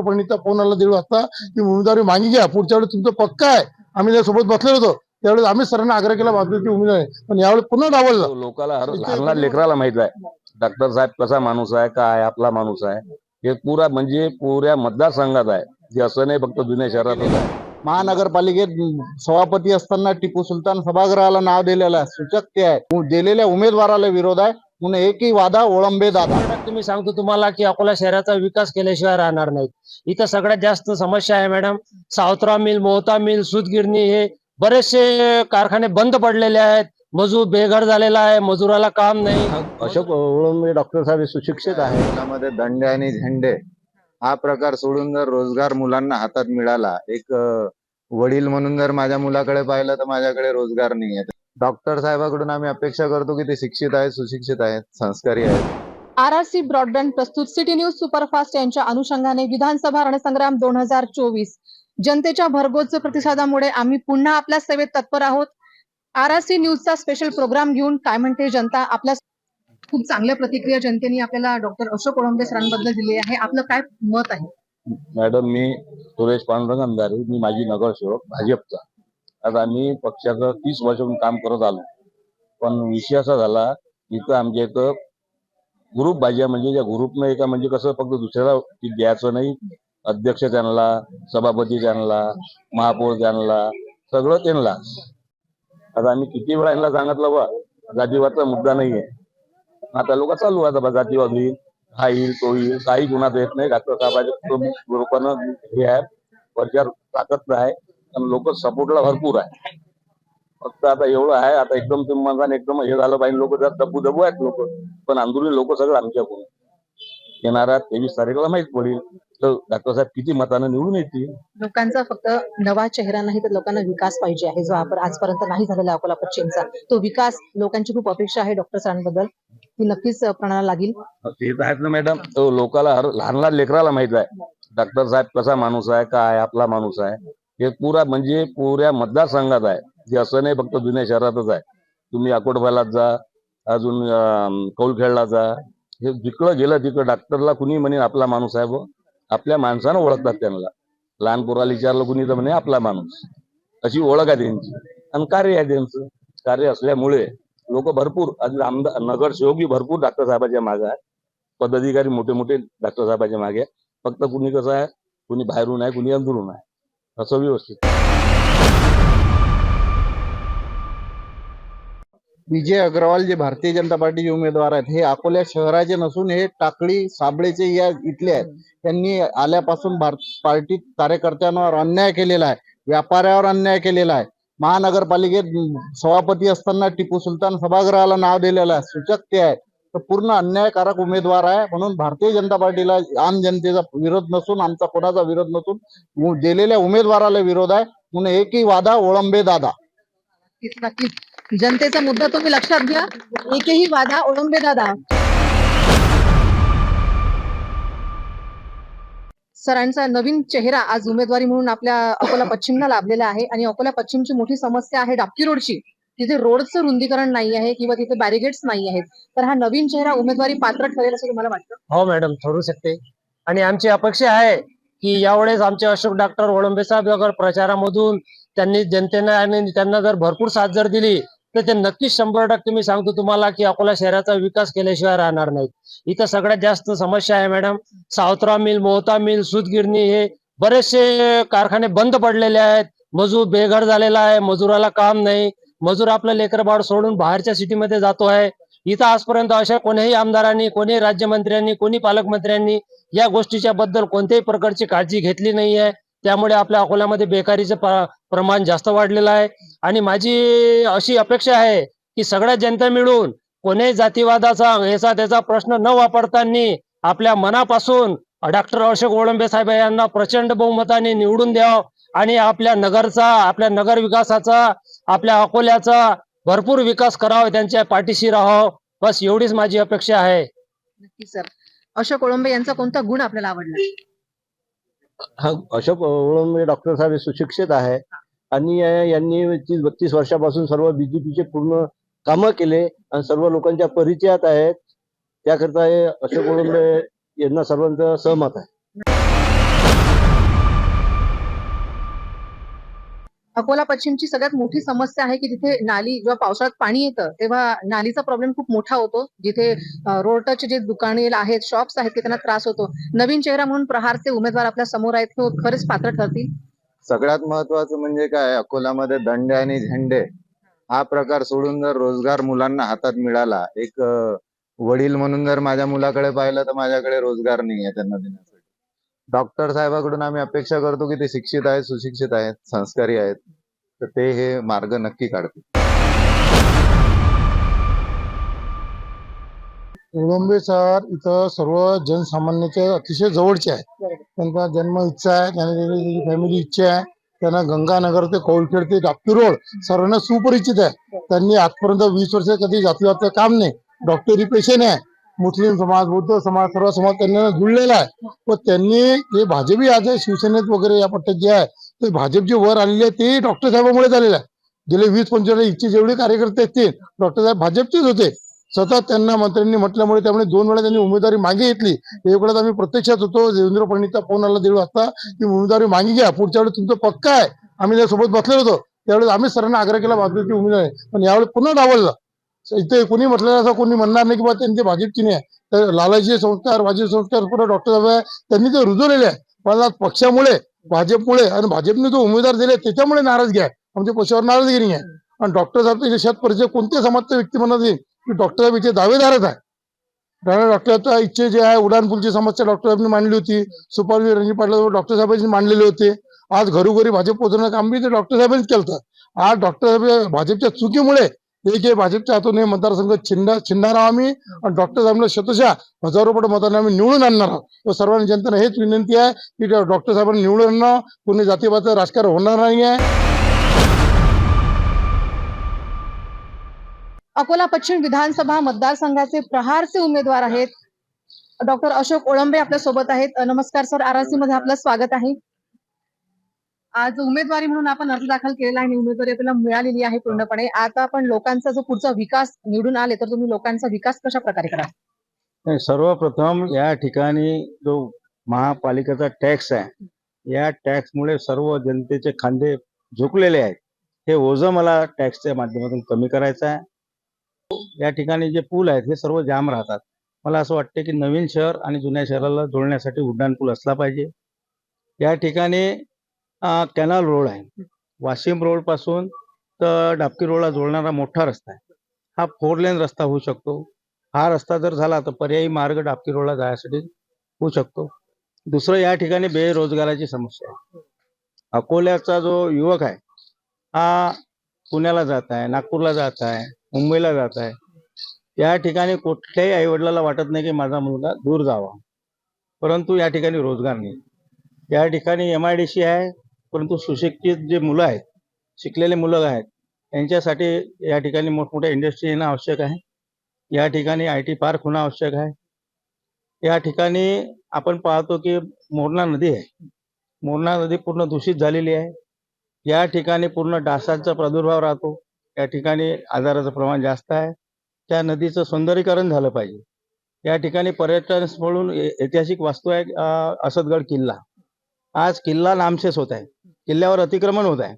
पंडितचा phone आला दीड वाजता की उमेदवारी मागे घ्या पुढच्या वेळेस तुमचं पक्का आहे. आम्ही त्यासोबत बसलेलो होतो. त्यावेळेस आम्ही सरांना आग्रह केला बाजूची उमेदवारी पण यावेळेस पुन्हा डावलला लहान लहान लेकराला माहीत आहे. डॉक्टर साहेब कसा माणूस आहे काय आपला माणूस आहे. हे पुरा म्हणजे पुऱ्या मतदारसंघात आहे. जे असं नाही फक्त जुन्या शहरातच आहे. महानगरपालिकेत सभापती असताना टिपू सुलतान सभागृहाला नाव दिलेलं आहे. सूचक ते आहे. दिलेल्या उमेदवाराला विरोध आहे. म्हणून एकही वादा ओळंबे दादा. मी सांगतो तुम्हाला की अकोला शहराचा विकास केल्याशिवाय राहणार नाहीत. इथं सगळ्यात जास्त समस्या आहे madam Savatra mill Mohta mill सूतगिरणी हे बरेचसे कारखाने बंद पडलेले आहेत. मजूर बेघर झालेला आहे मजुराला काम नाही. अशोक ओळंबे डॉक्टर साहेब सुशिक्षित आहे मुलामध्ये दंडे आणि झेंडे हा प्रकार सोडून जर रोजगार मुलांना हातात मिळाला एक वडील म्हणून जर माझ्या मुलाकडे पाहिलं तर माझ्याकडे रोजगार नाही आहे डॉक्टर साहेबाकडून आम्ही अपेक्षा करतो की ते शिक्षित आहेत सुशिक्षित आहेत संस्कारी आहेत. आर आर सी ब्रॉडबँड प्रस्तुत सिटी न्यूज सुपरफास्ट यांच्या अनुषंगाने विधानसभा रणसंग्राम दोन हजार चोवीस. जनतेच्या भरगोच प्रतिसादामुळे आम्ही पुन्हा आपल्या सेवेत तत्पर आहोत. आर आर सी न्यूजचा स्पेशल प्रोग्राम घेऊन काय म्हणते जनता? आपल्या खूप चांगल्या प्रतिक्रिया जनतेने आपल्याला डॉक्टर अशोक ओळंबे सरांबद्दल दिली आहे. आपलं काय मत आहे? मॅडम मी सुरेश पांडुरंग अंधारे मी माझी नगरसेवक भाजपचा. आता आम्ही पक्षाचं तीस वर्षापासून काम करत आलो. पण विषय असा झाला इथं आमच्या इथं ग्रुप भाज्या म्हणजे ज्या ग्रुपनं एका म्हणजे कसं फक्त दुसऱ्याला द्यायचं नाही अध्यक्ष त्यांना सभापती त्यांना महापौर त्यांना सगळं त्यांना. आता आम्ही किती वेळा यांना सांगितलं बा जातीवादचा मुद्दा नाहीये. आता लोक चालू आता बा जातीवाद. होईल हा येईल तो येईल काही गुन्हा येत नाही. डॉक्टर साहेबांच्या लोकांना हे आहे प्रचार टाकत आहे. लोक सपोर्टला भरपूर आहे. फक्त आता एवढं आहे आता एकदम तुम्ही एकदम हे झालं पाहिजे लोक जर दबू दबू आहेत लोक. पण अंदुरी लोक सगळं आमच्याकडून. येणाऱ्या तेवीस तारीखला माहीत पडेल. तर डॉक्टर साहेब किती मतानं निवडून येतील? लोकांचा फक्त नवा चेहरा नाही तर लोकांना विकास पाहिजे आहे. जो आपण आजपर्यंत नाही झालेला अकोला पश्चिमचा. तो विकास लोकांची खूप अपेक्षा आहे डॉक्टर सरांबद्दल. ती नक्कीच प्रणाला लागेल. ते तर आहेत ना मॅडम. तो लोकाला लहान लहान लेकराला माहीत आहे. डॉक्टर साहेब कसा माणूस आहे काय आपला माणूस आहे. हे पुरा म्हणजे पुऱ्या मतदारसंघात आहे. जे असं नाही फक्त जुन्या शहरातच आहे. तुम्ही अकोटबालात जा अजून कौलखेडला जा. हे जिकडं गेलं तिकडं डॉक्टरला कुणी म्हणे आपला माणूस आहे व आपल्या माणसानं ओळखतात त्यांना. लहान पोराला विचारलं कुणी तर म्हणे आपला माणूस. अशी ओळख आहे त्यांची. आणि कार्य आहे त्यांचं. कार्य असल्यामुळे लोक भरपूर आमदार नगरसेवक भरपूर डॉक्टर साहेबाच्या मागे आहे. पदाधिकारी मोठे मोठे डॉक्टर साहेबाच्या मागे फक्त कुणी कसं आहे? कुणी बाहेरून आहे कुणी अंदरून आहे. असं व्यवस्थित. विजय अग्रवाल जे भारतीय जनता पार्टीचे उमेदवार आहेत हे अकोल्या शहराचे नसून हे टाकळी साबळेचे या इथले आहेत. त्यांनी आल्यापासून भारत पार्टी कार्यकर्त्यांवर अन्याय केलेला आहे व्यापाऱ्यावर अन्याय केलेला आहे. महानगरपालिकेत सभापती असताना टिपू सुलतान सभागृहाला नाव दिलेलं आहे सूचक ते आहे. तर पूर्ण अन्यायकारक उमेदवार आहे. म्हणून भारतीय जनता पार्टीला आम जनतेचा विरोध नसून आमचा कोणाचा विरोध नसून गेलेल्या दिलेल्या उमेदवाराला विरोध आहे. म्हणून एकही वादा ओळंबे दादा. नक्कीच जनतेचा मुद्दा तुम्ही लक्षात घ्या. एकही वादा ओळंबे दादा. सरांचा नवीन चेहरा आज उमेदवारी म्हणून आपल्या अकोला पश्चिमला लाभलेला आहे आणि अकोला पश्चिमची मोठी समस्या आहे डापकी रोडची. तिथे रोडचं रुंदीकरण नाही आहे किंवा तिथे बॅरिगेड्स नाही आहेत. तर हा नवीन चेहरा उमेदवारी पात्र ठरेल असं तुम्हाला वाटतं? हो मॅडम ठरू शकते. आणि आमची अपेक्षा आहे की यावेळेस आमचे अशोक डॉक्टर वळंबे साहेब अगर प्रचारामधून त्यांनी जनतेनं आणि त्यांना जर भरपूर साथ जर दिली तर ते नक्कीच शंभर टक्के मी सांगतो तुम्हाला की अकोला शहराचा विकास केल्याशिवाय राहणार नाहीत. इथं सगळ्यात जास्त समस्या आहे madam Savatra mill Mohta mill सूतगिरणी हे बरेचसे कारखाने बंद पडलेले आहेत. मजूर बेघर झालेला आहे मजुराला काम नाही. मजूर आपलं लेकरबाळ सोडून बाहेरच्या सिटीमध्ये जातो आहे. इथं आजपर्यंत अशा कोणीही आमदारांनी कोणीही राज्यमंत्र्यांनी कोणी पालकमंत्र्यांनी या गोष्टीच्या बद्दल कोणत्याही प्रकारची काळजी घेतली नाही आहे. त्यामुळे आपल्या अकोल्यामध्ये बेकारीचं प्रमाण जास्त वाढलेलं आहे. आणि माझी अशी अपेक्षा आहे की सगळ्या जनता मिळून कोणीही जातीवादाचा याचा त्याचा प्रश्न न वापरताना आपल्या मनापासून डॉक्टर अशोक ओळंबे साहेब यांना प्रचंड बहुमताने निवडून द्यावं. आणि आपल्या नगरचा आपल्या नगर विकासाचा आपल्या अकोल्याचा भरपूर विकास करावा त्यांच्या पाठीशी राहावं. बस एवढीच माझी अपेक्षा आहे. नक्की सर अशोक ओळंबे यांचा कोणता गुण आपल्याला आवडला? हा अशोक ओळंबे डॉक्टर साहेब हे सुशिक्षित आहे. आणि या- यांनी तीस बत्तीस वर्षापासून सर्व बीजेपीचे पूर्ण कामं केले आणि सर्व लोकांच्या परिचयात आहेत. त्याकरता हे अशोक ओळंबे यांना सर्वांचं सहमत आहे. अकोला पश्चिमची सगळ्यात मोठी समस्या आहे की तिथे नाली जेव्हा पावसाळ्यात पाणी येतं तेव्हा नालीचा प्रॉब्लेम खूप मोठा होतो. जिथे रोड टच जे दुकाने आहेत शॉप्स आहेत त्यांना त्रास होतो. नवीन चेहरा म्हणून प्रहारचे उमेदवार आपल्यासमोर आहेत ते खरेच पात्र ठरतील. सगळ्यात महत्वाचं म्हणजे काय अकोलामध्ये दंडे आणि झेंडे हा प्रकार सोडून जर रोजगार मुलांना हातात मिळाला एक वडील म्हणून जर माझ्या मुलाकडे पाहिलं तर माझ्याकडे रोजगार नाही आहे त्यांना देण्याचा. डॉक्टर साहेबाकडून आम्ही अपेक्षा करतो की ते शिक्षित आहेत सुशिक्षित आहेत संस्कारी आहेत. तर ते हे मार्ग नक्की काढतील. कोळंबे सर इथं सर्व जनसामान्याच्या अतिशय जवळचे आहे त्यांचा जन्म इच्छा आहे त्यांना फॅमिली इच्छा आहे. त्यांना गंगानगर ते कौलखेड ते डापकी रोड सर्वांना सुपरिचित आहे. त्यांनी आजपर्यंत वीस वर्ष कधी जातीवादचं काम नाही. डॉक्टरी पेशंट आहे. मुस्लिम समाज बौद्ध समाज सर्व समाज त्यांना जुळलेला आहे. व त्यांनी जे भाजपही आज आहे, शिवसेनेत वगैरे या पट्ट्यात जे आहे ते भाजप जे वर आलेले आहे ते डॉक्टर साहेबांमुळे झालेलं आहे. गेले वीस पंचवीस इच्छे जेवढे कार्यकर्ते आहेत ते डॉक्टर साहेब भाजपचेच होते. सतत त्यांना मंत्र्यांनी म्हटल्यामुळे त्यामुळे दोन वेळा त्यांनी उमेदवारी मागे घेतली. एक वेळेस आम्ही प्रत्यक्षात होतो देवेंद्र फडणवीसचा फोन आला दीड वाजता की उमेदवारी मागे घ्या पुढच्या वेळेस तुमचं पक्का आहे. आम्ही त्यासोबत बसलेलो होतो. त्यावेळेस आम्ही सरांना आग्रह केला भाजपची उमेदवारी पण यावेळेस पुन्हा डावलला. इथे कोणी म्हटलं असं कोणी म्हणणार नाही की बा त्यांचे भाजपची नाही तर लालाजी संस्कार भाजप संस्कार पुढे डॉक्टर साहेब आहे? त्यांनी ते रुजवलेले आहे. पण आज पक्षामुळे भाजपमुळे आणि भाजपने जो उमेदवार दिले त्याच्यामुळे नाराजगी आहे. आमच्या पक्षावर नाराजगिरी आहे. आणि डॉक्टर साहेब शेत परिचय कोणत्या समाजचा व्यक्ती म्हणत येईल की डॉक्टर साहेब इथे दावेदारच आहे? कारण डॉक्टरच्या इच्छे जे आहे उडाणपूलची समस्या डॉक्टर साहेबांनी मांडली होती. सुपारवीर रणजित पाटील डॉक्टर साहेबांनी मांडलेले होते. आज घरोघरी भाजप पोहोचवण्याचं काम बी ते डॉक्टर साहेबांनीच केलं आज डॉक्टर साहेब भाजपच्या चुकीमुळे हे जे भाजपच्या हातून हे मतदारसंघ छिन्न छिंडणार आहोत आम्ही आणि डॉक्टर साहेबांना शतशा हजारो रुपये मतदान आम्ही निवडून आणणार आहोत. सर्वांनी जनतेने हेच विनंती आहे की डॉक्टर साहेबांना निवडून आणणं कोणी जातीवाचं राजकारण होणार नाही आहे अकोला पश्चिम विधानसभा मतदारसंघाचे प्रहारचे उमेदवार आहेत. डॉक्टर अशोक ओळंबे आपल्यासोबत आहेत. नमस्कार सर. आरसी मध्ये आपलं स्वागत आहे. आज उमेदवारी म्हणून आपण अर्ज दाखल केलेला आहे आणि उमेदवारी आपल्याला मिळालेली आहे पूर्णपणे. आता आपण लोकांचा जो पुढचा विकास निवडून आले तर तुम्ही लोकांचा विकास कशा प्रकारे करा? सर्वप्रथम या ठिकाणी जो महापालिकेचा टॅक्स आहे या टॅक्समुळे सर्व जनतेचे खांदे झुकलेले आहेत. हे ओझं मला टॅक्सच्या माध्यमातून कमी करायचं आहे. या ठिकाणी जे पूल आहेत हे सर्व जाम राहतात. मला असं वाटतं की नवीन शहर आणि जुन्या शहराला जोडण्यासाठी उड्डाण पूल असला पाहिजे. या ठिकाणी कॅनल रोड आहे. वाशिम रोडपासून तर डाबकी रोडला जोडणारा मोठा रस्ता आहे. हा फोर लेन रस्ता होऊ शकतो. हा रस्ता जर झाला तर पर्यायी मार्ग डाबकी रोडला जाण्यासाठी होऊ शकतो. दुसरं या ठिकाणी बेरोजगाराची समस्या आहे. अकोल्याचा जो युवक आहे हा पुण्याला जात आहे नागपूरला जात आहे मुंबईला जात आहे. या ठिकाणी कुठल्याही आईवडिलाला वाटत नाही की माझा मुलगा दूर जावा. परंतु या ठिकाणी रोजगार नाही. या ठिकाणी एम आय डी सी आहे. परंतु सुशिक्षित जे मुलं आहेत शिकलेले मुलं आहेत यांच्यासाठी या ठिकाणी मोठमोठ्या इंडस्ट्री येणं आवश्यक आहे. या ठिकाणी आय टी पार्क होणं आवश्यक आहे. या ठिकाणी आपण पाहतो की मोरणा नदी आहे. मोरणा नदी पूर्ण दूषित झालेली आहे. या ठिकाणी पूर्ण डासांचा प्रादुर्भाव राहतो. या ठिकाणी आजाराचं प्रमाण जास्त आहे. त्या नदीचं सौंदर्यीकरण झालं पाहिजे. या ठिकाणी पर्यटन म्हणून ऐ- ऐतिहासिक वास्तू आहे असदगड किल्ला. आज किल्ला नामशेष होत आहे. किल्ल्यावर अतिक्रमण होत आहे.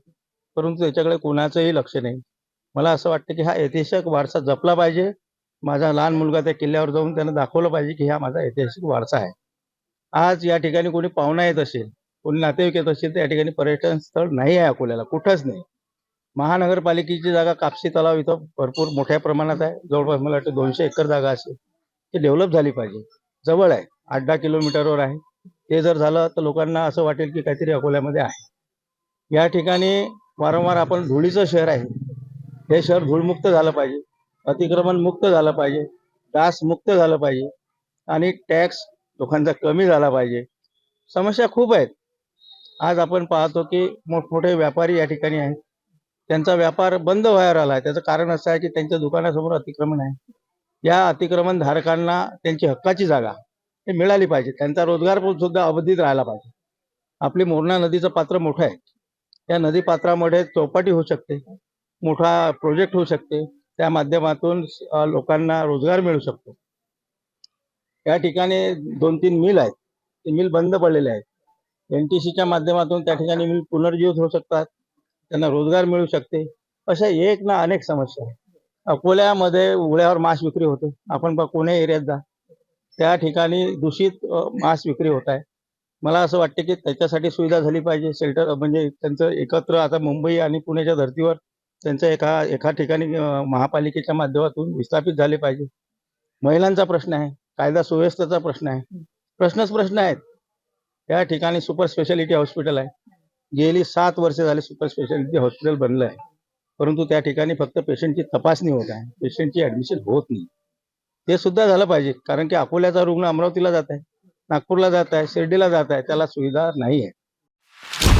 परंतु त्याच्याकडे कोणाचंही लक्ष नाही. मला असं वाटतं की हा ऐतिहासिक वारसा जपला पाहिजे. माझा लहान मुलगा त्या किल्ल्यावर जाऊन त्यानं दाखवलं पाहिजे की हा माझा ऐतिहासिक वारसा आहे. आज या ठिकाणी कोणी पाहुणा येत असेल कोणी नातेवाईक येत असेल तर या ठिकाणी पर्यटन स्थळ नाही आहे अकोल्याला कुठंच नाही. महानगरपालिकेची जागा कापशी तलाव इथं भरपूर मोठ्या प्रमाणात आहे. जवळपास मला वाटतं दोनशे एकर जागा असेल. ती डेव्हलप झाली पाहिजे. जवळ आहे आठ दहा किलोमीटरवर आहे. ते जर झालं तर लोकांना असं वाटेल की काहीतरी अकोल्यामध्ये आहे. या ठिकाणी वारंवार आपण धुळीचं शहर आहे. हे शहर धूळमुक्त झालं पाहिजे. अतिक्रमण मुक्त झालं पाहिजे. डास मुक्त झालं पाहिजे. आणि टॅक्स लोकांचा कमी झाला पाहिजे. समस्या खूप आहेत. आज आपण पाहतो की मोठमोठे व्यापारी या ठिकाणी आहेत. त्यांचा व्यापार बंद व्हायला आला आहे त्याचं कारण असं आहे की त्यांच्या दुकानासमोर अतिक्रमण आहे. या अतिक्रमण धारकांना त्यांची हक्काची जागा हे मिळाली पाहिजे. त्यांचा रोजगार पण सुद्धा अवधीत राहिला पाहिजे. आपली मोरणा नदीचं पात्र मोठं आहे. या नदी पात्रामध्ये चौपाटी होऊ शकते मोठा प्रोजेक्ट होऊ शकते. त्या माध्यमातून लोकांना रोजगार मिळू शकतो. या ठिकाणी दोन तीन मिल आहेत. ते मिल बंद पडलेले आहेत. एन टी सीच्या माध्यमातून त्या ठिकाणी मिल पुनर्जीवित होऊ शकतात. त्यांना रोजगार मिळू शकते. अशा एक ना अनेक समस्या आहेत. अकोल्यामध्ये उघड्यावर मांस विक्री होते. आपण बघ कोण्या एरियात जा. त्या ठिकाणी दूषित मांस विक्री होत आहे. मला असं वाटते की त्याच्यासाठी सुविधा झाली पाहिजे. शेल्टर म्हणजे त्यांचं एकत्र आता मुंबई आणि पुण्याच्या धर्तीवर त्यांचं एका एका ठिकाणी महापालिकेच्या माध्यमातून विस्थापित झाले पाहिजे. महिलांचा प्रश्न आहे कायदा सुव्यवस्थेचा प्रश्न आहे. प्रश्नच प्रश्न आहेत. त्या ठिकाणी सुपर स्पेशालिटी हॉस्पिटल आहे. गेली सात वर्षे झाले सुपर स्पेशालिटी हॉस्पिटल बनलं आहे. परंतु त्या ठिकाणी फक्त पेशंटची तपासणी होत आहे. पेशंटची ऍडमिशन होत नाही. ते सुद्धा झालं पाहिजे. कारण की अकोल्याचा रुग्ण अमरावतीला जात आहे. नागपूरला जात आहे शिर्डीला जात आहे त्याला सुविधा नाही आहे